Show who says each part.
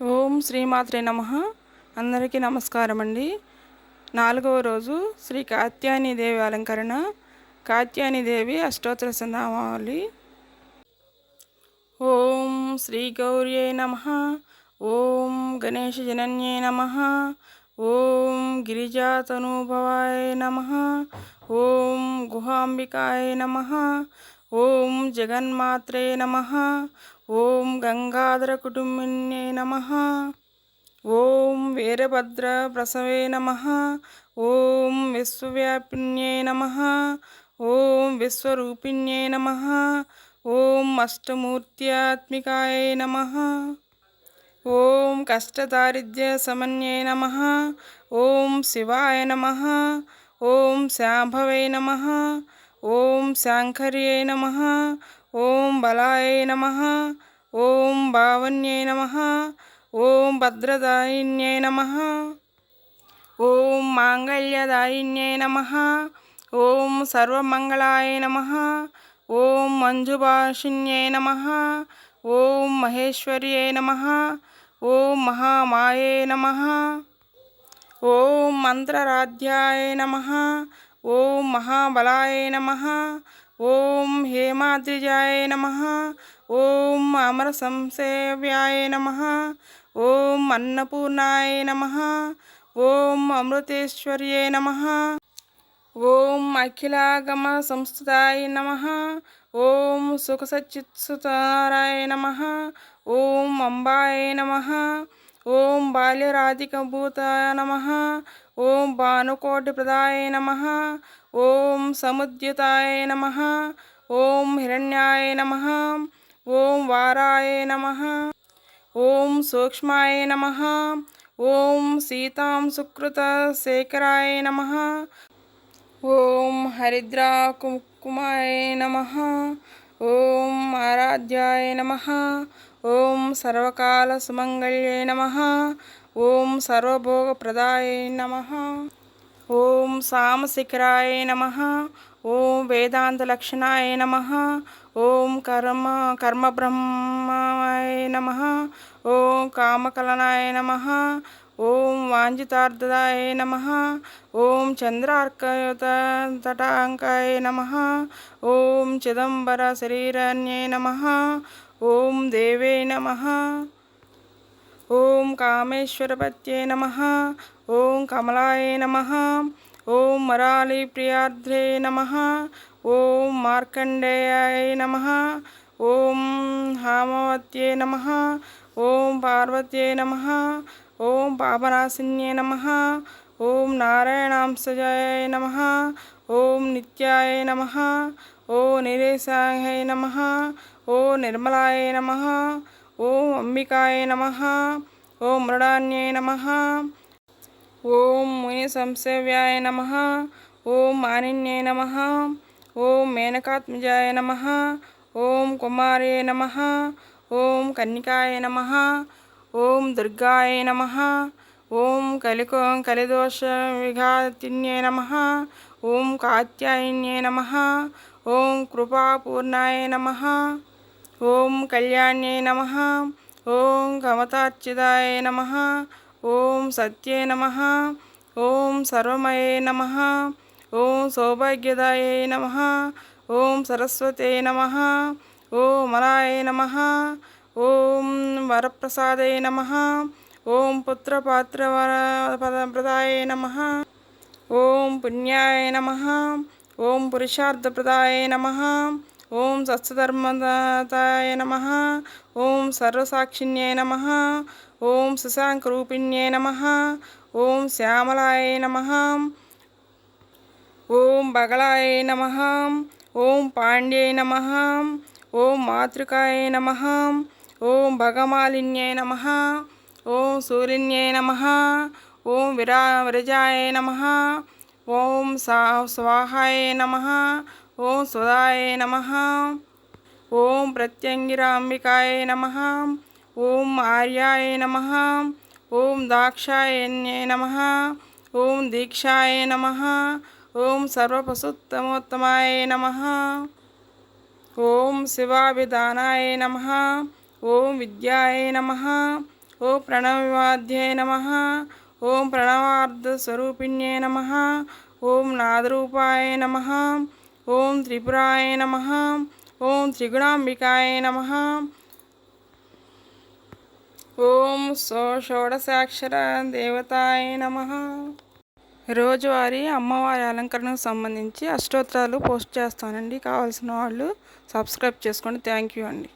Speaker 1: ఓం శ్రీమాత్రే నమ. అందరికీ నమస్కారం అండి నాలుగవ రోజు శ్రీ కాత్యాయని దేవి అలంకరణ కాత్యాయని దేవి అష్టోత్తర సంధామావళి ఓం శ్రీ గౌర్యే నమ. ఓం గణేష జనన్యే నమ. ఓం గిరిజాతనూభవాయ నమ. ఓం గుహాంబికాయ నమ. ఓం జగన్మాత్రే నమ. ఓం గంగాధర కుటుంబిన్యే నమ. ఓం వీరభద్ర ప్రసవే నమ. ఓం విశ్వవ్యాపిన్యే నమ. ఓం విశ్వరూపిణ్యే నమ. ఓం అష్టమూర్త్యాత్మికాయ నమ. ఓం కష్టదారిద్ర్య సమన్యే నమ. ఓం శివాయ నమ. ఓం శాంభవే నమ. ఓం శాంకర్యే నమ. ఓం బలాయ నమ ఓం భావన్యై నమ ఓం భద్రదాయిన్యై నమ ఓం మాంగళ్యదాయిన్యై నమ ఓం సర్వమంగళాయ నమ ఓం మంజుభాషిణ్యై నమ ఓం మహేశ్వర్యై నమ ఓం మహామాయే నమ ఓం మంత్రరాధ్యాయ నమ ఓం మహాబలాయ నమ ఓం హేమాద్రిజాయ నమ. ఓం అమర సంసేవ్యాయ నమ. ఓం అన్నపూర్ణాయ నమ. ఓం అమృతేశ్వర్యే నమ. ఓం అఖిలాగమ సంస్థాయ నమ. ఓం సుఖసచ్చిత్సుతారాయ నమ. ఓం అంబాయ నమ. ఓం బాల్యరాధికభూత నమ. ఓం భానుకోటి ప్రదాయ నమ. ఓం సముద్యుతాయ నమ. ఓం హిరణ్యాయ నమ. ఓం వారాయ నమ. ఓం సూక్ష్మాయ నమ. ఓం సీతాం సుకృత శేఖరాయ నమ. ఓం హరిద్రా కుంకుమాయ నమ. ఓం ఆరాధ్యాయ నమ. ఓం సర్వకాల సుమంగళ్యై నమ. ఓం సర్వభోగప్రదాయ నమ. ఓం సామశిఖరాయ నమ. ఓం వేదాంత లక్షణాయ నమ. ఓం కర్మ కర్మబ్రహ్మాయ నమ. ఓం కామకలనాయ నమ. ఓం వాంఛితార్థదాయ నమ. ఓం చంద్రార్కయుత నమ. ఓం చిదంబర శరీరాన్యై నమ. ఓం దేవే నమ. ఓం కామేశ్వరపత్యే నమ. ఓం కమలాయ నమ. ఓం మరాళి ప్రియార్ధ్రే నమ. ఓం మార్కండేయాయ నమ. ఓం హామవత్యే నమ. ఓం పార్వత్యే నమ. ఓం పాపనాశిన్యే నమ. ఓం నారాయణాంశజాయ నమ. ఓం నిత్యాయ నమ. ఓ నిరేశాయ నమ. ఓ నిర్మలాయ నమ. ఓం అంబికాయ నమ ఓం మృడాన్యై నమ ఓం ముని సంసేవ్యాయ నమ ఓం మానిన్యై నమ ఓం మేనకాత్మజాయ నమ ఓం కుమార్యై నమ ఓం కన్నికాయ నమ ఓం దుర్గాయ నమ ఓం కలికో కలిదోష విఘాతిన్యై నమ ఓం కాత్యాయన్యై నమ ఓం కృపాపూర్ణాయ నమ ఓం కళ్యాణ్యై నమ ఓం కమతార్చితాయ నమ ఓం సత్యే నమ ఓం సర్వమయే నమ ఓం సౌభాగ్యదాయ నమ ఓం సరస్వతే నమ ఓం మలాయ నమ ఓం వరప్రసాదయ నమ ఓం పుత్రపాత్రవర ప్రదాయ నమ ఓం పుణ్యాయ నమ ఓం పురుషార్థప్రదాయ నమ ఓం సత్సధర్మదాయ నమ ఓం సర్వసాక్షిణ్యై నమ ఓం శశాంకరూపిణ్యై నమ ఓం శ్యామలాయ నమ ఓం బగళాయ నమ ఓం పాండ్యై నమ ఓం మాతృకాయ నమ ఓం భగమాలిన్యై నమ ఓం సూర్యన్యై నమ ఓం విరా విరజాయ నమ ఓం సా స్వాహాయ నమ ఓం సుధాయ నమ ఓం ప్రత్యంగిరాంబికాయ నమ ఓం ఆర్యాయ నమ ఓం దాక్షాయణ్యే నమ ఓం దీక్షాయ నమ ఓం సర్వపశుత్తమోత్తమాయ నమ ఓం శివాభిధానాయ నమ ఓం విద్యాయ నమ ఓం ప్రణవివాద్యే నమ ఓం ప్రణవార్ధస్వరూపిణ్యే నమ ఓం నాదరూపాయ నమ ఓం త్రిపురాయ నమ. ఓం త్రిగుణాంబికాయ నమ. ఓం సో షోడశాక్షర దేవతాయ నమ. రోజువారీ అమ్మవారి అలంకరణకు సంబంధించి అష్టోత్తరాలు పోస్ట్ చేస్తానండి. కావాల్సిన వాళ్ళు సబ్స్క్రైబ్ చేసుకోండి థ్యాంక్ యూ అండి.